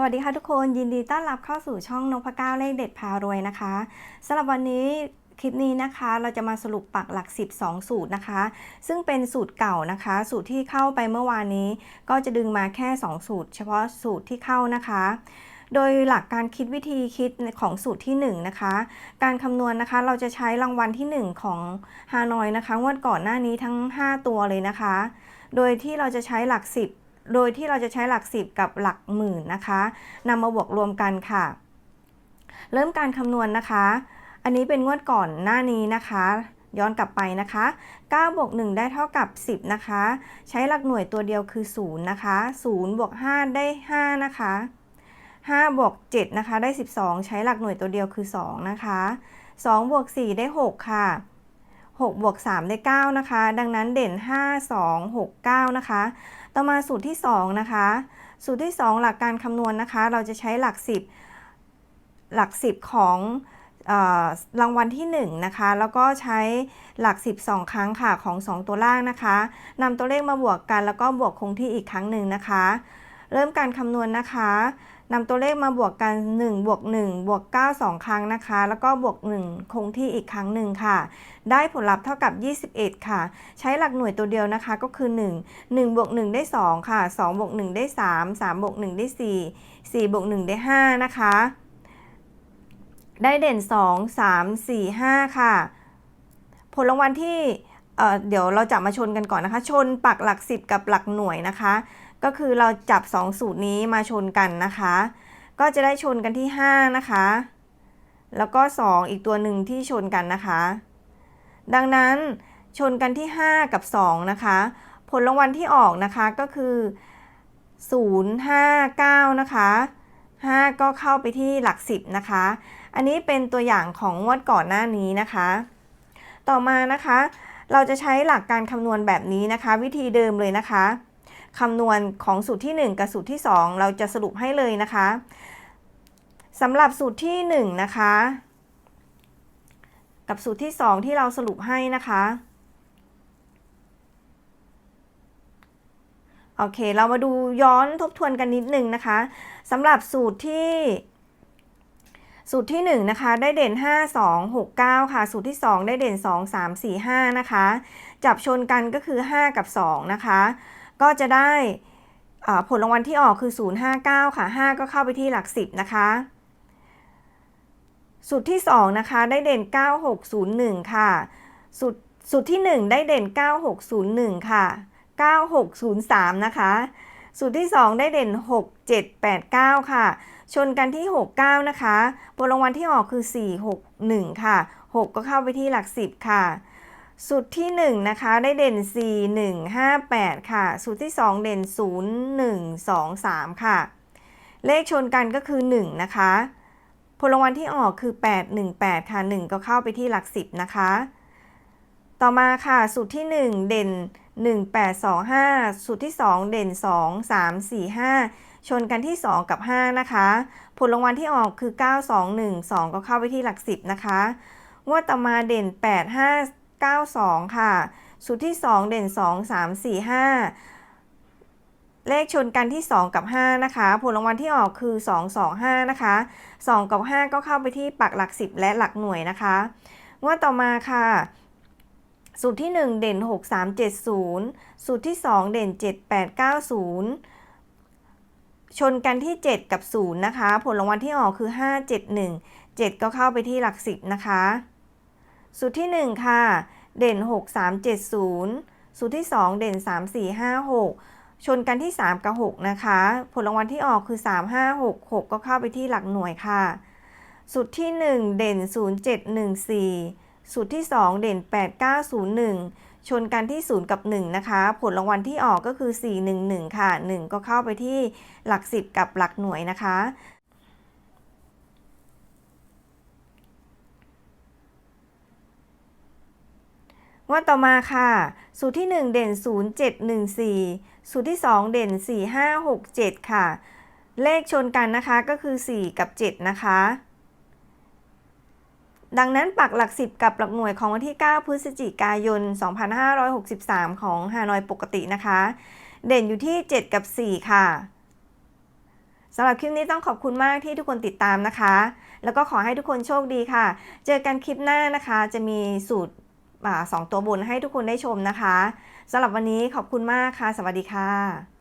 สวัสดีค่ะทุกคนยินดีต้อนรับเข้าสู่ช่องนพเก้าเลขเด็ดพารวยนะคะสำหรับวันนี้คลิปนี้นะคะเราจะมาสรุปปักหลัก 10 2 สูตรนะคะ ซึ่งเป็นสูตรเก่านะคะ สูตรที่เข้าไปเมื่อวานนี้ ก็จะดึงมาแค่ 2 สูตร เฉพาะสูตรที่เข้านะคะ โดยหลักการคิดวิธีคิดของสูตรที่ 1 นะคะ การคำนวณนะคะเราจะใช้รางวัลที่ 1 ของฮานอยนะคะงวดก่อนหน้านี้ทั้ง 5 ตัวเลยนะคะ โดยที่เราจะใช้หลัก 10 โดยที่เราจะใช้หลัก 10 กับหลักหมื่นนะคะนำมาบวกรวมกันค่ะ เริ่มการคำนวณนะคะ อันนี้เป็นงวดก่อนหน้านี้นะคะ ย้อนกลับไปนะคะ9บวก1ได้เท่ากับ 10 นะคะ ใช้หลักหน่วยตัวเดียวคือ 0 นะคะ0บวก5ได้ 5 นะคะ5บวก7นะคะได้ 12 ใช้หลักหน่วยตัวเดียวคือ 2 นะคะ2บวก4ได้ 6 ค่ะ 6บวก3ได้ 9 นะคะ ดังนั้นเด่น 5 2 6 9 นะคะ ต่อมาสูตรที่ 2 นะคะ สูตรที่ 2 หลักการคำนวณนะคะ เราจะใช้หลัก 10 หลัก 10 ของรางวัลที่ 1 นะคะ แล้วก็ใช้หลัก 12 ครั้งค่ะของ 2 ตัวล่างนะคะนำตัวเลขมาบวกกันแล้วก็บวกคงที่อีกครั้งหนึ่งนะคะ เริ่มการคำนวณนะคะ นำตัวเลขมาบวกกัน 1 บวก 1 บวก 9 2 ครั้งนะคะ แล้วก็บวก 1 คงที่อีกครั้งหนึ่งค่ะ ได้ผลลัพธ์เท่ากับ 21 ค่ะ ใช้หลักหน่วยตัวเดียวนะคะก็คือ 1 1บวก1ได้ 2 ค่ะ 2 บวก 1 ได้ 3 3 บวก 1 ได้ 4 4 บวก 1 ได้ 5 นะคะ ได้เด่น 2 3 4 5 ค่ะ ผลรางวัลที่เเดี๋ยวเราจับมาชนกันก่อนนะคะ ชนปักหลัก 10 กับหลักหน่วยนะคะ ก็คือเราจับ 2 สูตรนี้มาชนกันนะคะ ก็จะได้ชนกันที่ 5 นะคะ แล้วก็ 2 อีกตัวหนึ่งที่ชนกันนะคะ ดังนั้นชนกันที่ 5 กับ 2 นะคะ ผลรางวัลที่ออกนะคะก็คือ 0 5 9 นะคะ 5 ก็เข้าไปที่หลัก 10 นะคะ อันนี้เป็นตัวอย่างของงวดก่อนหน้านี้นะคะ ต่อมานะคะ เราจะใช้หลักการคำนวณแบบนี้นะคะ วิธีเดิมเลยนะคะ คำนวณของสูตรที่ 1 กับสูตรที่ 2 เราจะสรุปให้เลยนะคะสำหรับสูตรที่ 1 นะคะ กับสูตรที่ 2 ที่เราสรุปให้นะคะโอเค เรามาดูย้อนทบทวนกันนิดนึงนะคะสำหรับสูตรที่ สูตรที่ 1 นะคะ ได้เด่น 5 2 6 9 ค่ะ สูตรที่ 2 ได้เด่น 2 3 4 5 นะคะ จับชนกันก็คือ 5 กับ 2 นะคะ ก็จะได้ผลรางวัลที่ออกคือ 059 ค่ะ 5 ก็เข้าไปที่หลัก 10 นะคะสูตรที่ 2 นะคะ ได้เด่น 9601 ค่ะสูตรสูตรที่ 1 ได้เด่น 9601 ค่ะ 9603 นะคะสูตรที่ 2 ได้เด่น 6789 ค่ะ ชนกันที่ 69 นะคะ ผลรางวัลที่ออกคือ 461 ค่ะ 6 ก็เข้าไปที่หลัก 10 ค่ะ สูตรที่ 1 นะคะ ได้เด่น 4 1 5 8 ค่ะ สูตรที่ 2 เด่น 0 1 2 3 ค่ะ เลขชนกันก็คือ 1 นะคะพลวัลที่ออกคือ 8 1 8 ค่ะ 1 ก็เข้าไปที่หลัก 10 นะคะ ต่อมาค่ะ สูตรที่ 1 เด่น 1 8 2 5 สูตรที่ 2 เด่น 2 3 4 5 ชนกันที่ 2 กับ 5 นะคะ ผลรางวัลที่ออกคือ 9 2 1 2 ก็เข้าไปที่หลัก 10 นะคะ งวดต่อมาเด่น 8 5 92 ค่ะ สูตรที่ 2 เด่น 2 3 4 5 เลขชนกันที่ 2 กับ 5 นะคะ ผลรางวัลที่ออกคือ 2 2 5 นะคะ 2 กับ 5 ก็เข้าไปที่ปักหลัก 10 และหลักหน่วยนะคะงวดต่อมาค่ะ สูตรที่ 1 เด่น 6 3 7 0 สูตรที่ 2 เด่น 7 8 9 0ชนกันที่ 7 กับ 0 นะคะ ผลรางวัลที่ออกคือ 5 7 1 7 ก็เข้าไปที่หลัก 10 นะคะ สูตรที่ 1 ค่ะ เด่น 6 3 7 0 สูตรที่ 2 เด่น 3 4 5 6 ชนกันที่ 3 กับ 6 นะคะ ผลรางวัลที่ออกคือ 3 5 6 6 ก็เข้าไปที่หลักหน่วยค่ะ สูตรที่ 1 เด่น 0 7 1 4 สูตรที่ 2 เด่น 8 9 0 1 ชนกันที่ 0 กับ 1 นะคะ ผลรางวัลที่ออกก็คือ 4 1 1 ค่ะ 1 ก็เข้าไปที่หลัก 10 กับหลักหน่วยนะคะ งวดต่อมาค่ะ สูตรที่ 1 เด่น 0 7 1 4 สูตรที่ 2 เด่น 4 5 6 7 ค่ะ เลขชนกันนะคะก็คือ 4 กับ 7 นะคะ ดังนั้นปักหลัก 10 กับหลักหน่วยของวันที่ 9 พฤศจิกายน 2563 ของฮานอยปกตินะคะ เด่นอยู่ที่ 7 กับ 4 ค่ะสำหรับคลิปนี้ต้องขอบคุณมากที่ทุกคนติดตามนะคะ แล้วก็ขอให้ทุกคนโชคดีค่ะ เจอกันคลิปหน้านะคะ จะมีสูตร สองตัวบนให้ทุกคนได้ชมนะคะสำหรับวันนี้ขอบคุณมากค่ะ สวัสดีค่ะ